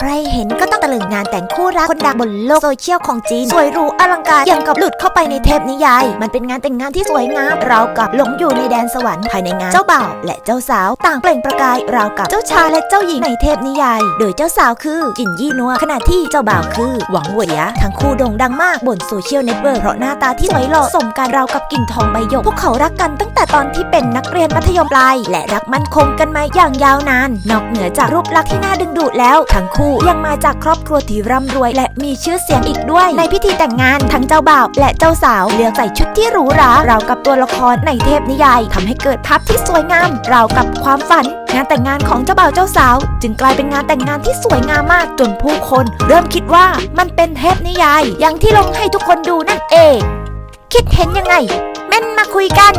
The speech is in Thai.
ใครเห็นก็ต้องตะลึงงานแต่งคู่รักคนดังบนโลกโซเชียลของจีน สวยหรูอลังการอย่างกับหลุดเข้าไปในเทพนิยาย มันเป็นงานแต่งงานที่สวยงามราวกับหลงอยู่ในแดนสวรรค์ภายในงาน เจ้าบ่าวและเจ้าสาวต่างเปล่งประกายราวกับเจ้าชายและเจ้าหญิงในเทพนิยาย โดยเจ้าสาวคือจินยี่นัวขณะที่เจ้าบ่าวคือหวังเหวยยทั้งคู่โด่งดังมากบนโซเชียลเน็ตเวิร์กเพราะหน้าตาที่สวยหล่อสมการราวกับกิ่งทองใบหยกพวกเขารักกันตั้งแต่ตอนที่เป็นนักเรียนมัธยมปลายและรักมั่นคงกันมาอย่างยาวนาน นอกเหนือจากรูปลักษณ์ที่น่าดึงดูดแล้วทั้งคู่ยังมาจากครอบครัวที่ร่ำรวย และมีชื่อเสียงอีกด้วย ในพิธีแต่งงานทั้งเจ้าบ่าว และเจ้าสาวเลือกใส่ชุดที่หรูหราราวกับตัวละครในเทพนิยายทำให้เกิดภาพที่สวยงามราวกับความฝัน งานแต่งงานของเจ้าบ่าวเจ้าสาว จึงกลายเป็นงานแต่งงานที่สวยงามมากจนผู้คน เริ่มคิดว่ามันเป็นเทพนิยาย อย่างที่ลงให้ทุกคนดูนั่นเองคิดเห็นยังไงเม่นมาคุยกัน